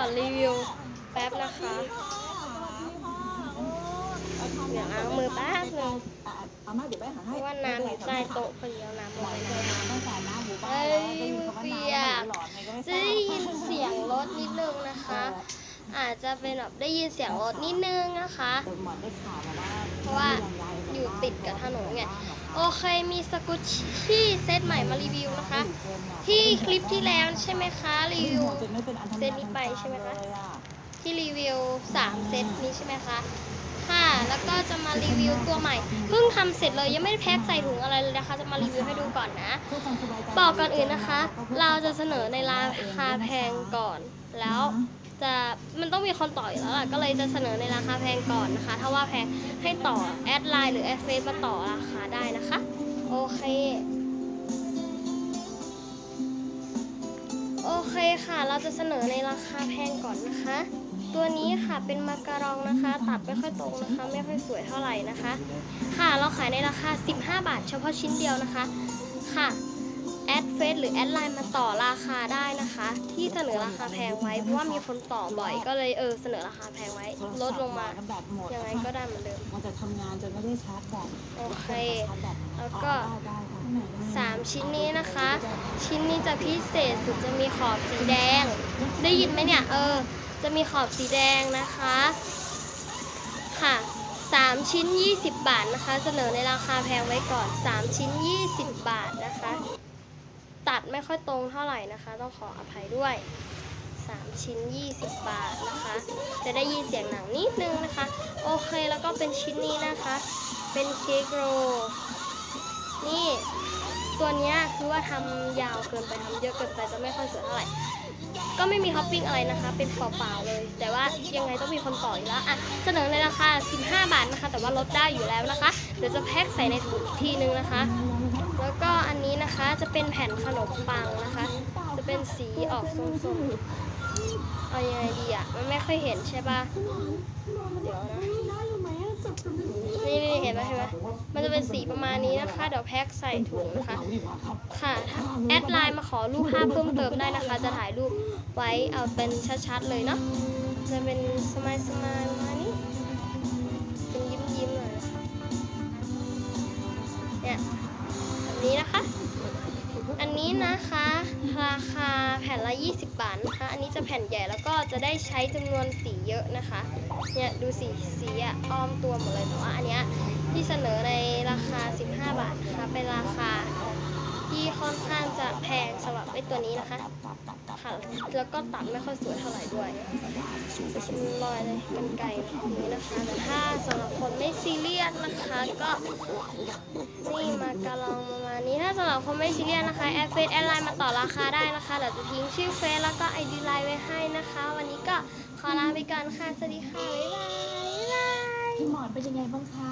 ก่อนรีวิวแป๊บนะคะเดี๋ยวล้างมือแป๊บหนึงอาม่าเดี๋ยวไปหาเพให้ราะว่าน้ำอยู่ใต้โต๊ะพอดีเอาน้ำลงไปในตั้งแต่น้ำหมู่บ้านแล้วได้ยินคำว่าน้ำหลอนไงก็ไม่จะได้ยินเสียงรถนิดนึงนะคะ อาจจะเป็นแบบได้ยินเสียงรถนิดนึงนะคะแต่หมอนได้ข่าวมาว่าเพราะว่าอยู่ติดกับถนนไง โอเคมีสกุชชี่เซตใหม่มารีวิวนะคะ ที่คลิปที่แล้วใช่ไหมคะรีวิวเซตนี้ไปใช่ไหมคะที่รีวิว3เซตนี้ใช่ไหมคะค่ะ แล้วก็จะมารีวิวตัวใหม่ เพิ่งทำเสร็จเลยยังไม่ได้แพ็คใส่ถุงอะไรเลยนะคะ จะมารีวิวให้ดูก่อนนะ บอกก่อนอื่นนะคะ เราจะเสนอในราคาแพงก่อนแล้ว จะมันต้องมีคนต่ออยู่แล้วล่ะก็เลยจะเสนอในราคาแพงก่อนนะคะ ถ้าว่าแพงให้ต่อแอดไลน์หรือแอดเฟซมาต่อราคาได้นะคะ โอเคโอเคค่ะ เราจะเสนอในราคาแพงก่อนนะคะ ตัวนี้ค่ะเป็นมาการองนะคะ ตัดไม่ค่อยตรงนะคะ ไม่ค่อยสวยเท่าไหร่นะคะ ค่ะ เราขายในราคา 15 บาท เฉพาะชิ้นเดียวนะคะ ค่ะ แอดเฟซหรือแอดไลน์มาต่อราคาได้นะคะ นอราคาแพงไว้เพราะว่ามีคนต่อบ่อย ก็เลยเออเสนอราคาแพงไว้ ลดลงมาแบบหมดยังไงก็ได้เหมือนเดิมมันจะทำงานจนไม่ได้ชาร์จแบตโอเคชาร์จแบตแล้วก็ได้ค่ะสามชิ้นนี้นะคะ ชิ้นนี้จะพิเศษสุดจะมีขอบสีแดง ได้ยินไหมเนี่ยเออ จะมีขอบสีแดงนะคะค่ะ3ชิ้น 20 บาทนะคะ เสนอในราคาแพงไว้ก่อน 3 ชิ้น 20 บาทนะคะ ตัดไม่ค่อยตรงเท่าไหร่นะคะ ต้องขออภัยด้วย 3 ชิ้น 20 บาทนะคะ จะได้ยินเสียงหนังนิดนึงนะคะ โอเคแล้วก็เป็นชิ้นนี้นะคะ เป็นเค้กโรนี่ ตัวเนี้ยคือว่าทำยาวเกินไปทำเยอะเกินไปจะไม่ค่อยสวยเท่าไหร่ ก็ไม่มีท็อปปิ้งอะไรนะคะ เป็นเปล่าๆเลย แต่ว่ายังไงต้องมีคนต่ออยู่แล้วอะเสนอในราคา 15 บาทนะคะ แต่ว่าลดได้อยู่แล้วนะคะ เดี๋ยวจะแพ็คใส่ในถุงอีกทีนึงนะคะ แล้วก็อันนี้นะคะจะเป็นแผ่นขนมปังนะคะ จะเป็นสีออกส้มๆเอายังไงดีอะมันไม่ค่อยเห็นใช่ปะเดี๋ยวนะ นี่นี่เห็นไหมเห็นไหมมันจะเป็นสีประมาณนี้นะคะ เดี๋ยวแพ็คใส่ถุงนะคะ ค่ะ แอดไลน์มาขอรูปภาพเพิ่มเติมได้นะคะ จะถ่ายรูปไว้เอาเป็นชัดๆเลยเนาะ จะเป็นสมายสมายมานี้เป็นยิ้มยิ้มๆหน่อยนะคะ เนี่ย แบบนี้นะคะ อันนี้นะคะ ราคาแผ่นละ 20 บาทนะคะ อันนี้จะแผ่นใหญ่แล้วก็จะได้ใช้จำนวนสีเยอะนะคะ เนี่ยดูสีสีอะอ้อมตัวหมดเลยแต่ว่าอันเนี้ยที่เสนอในราคา 15 บาทนะคะเป็นราคาที่ค่อนข้างจะแพงสำหรับไอ้ตัวนี้นะคะค่ะแล้วก็ตัดไม่ค่อยสวยเท่าไหร่ด้วยเป็นรอยเลยกันไกลนี้นะคะแต่ถ้าสำหรับคนไม่ซีเรียสนะคะก็นี่มากระลอง สำหรับคนไม่ซีเรียสนะคะแอดเฟซแอดไลน์มาต่อราคาได้นะคะเดี๋ยวจะทิ้งชื่อเฟซแล้วก็ไอดีไลน์ไว้ให้นะคะ วันนี้ก็ขอลาไปก่อนค่ะ สวัสดีค่ะ บ๊ายบายบ๊ายบาย พี่หมอนเป็นยังไงบ้างคะ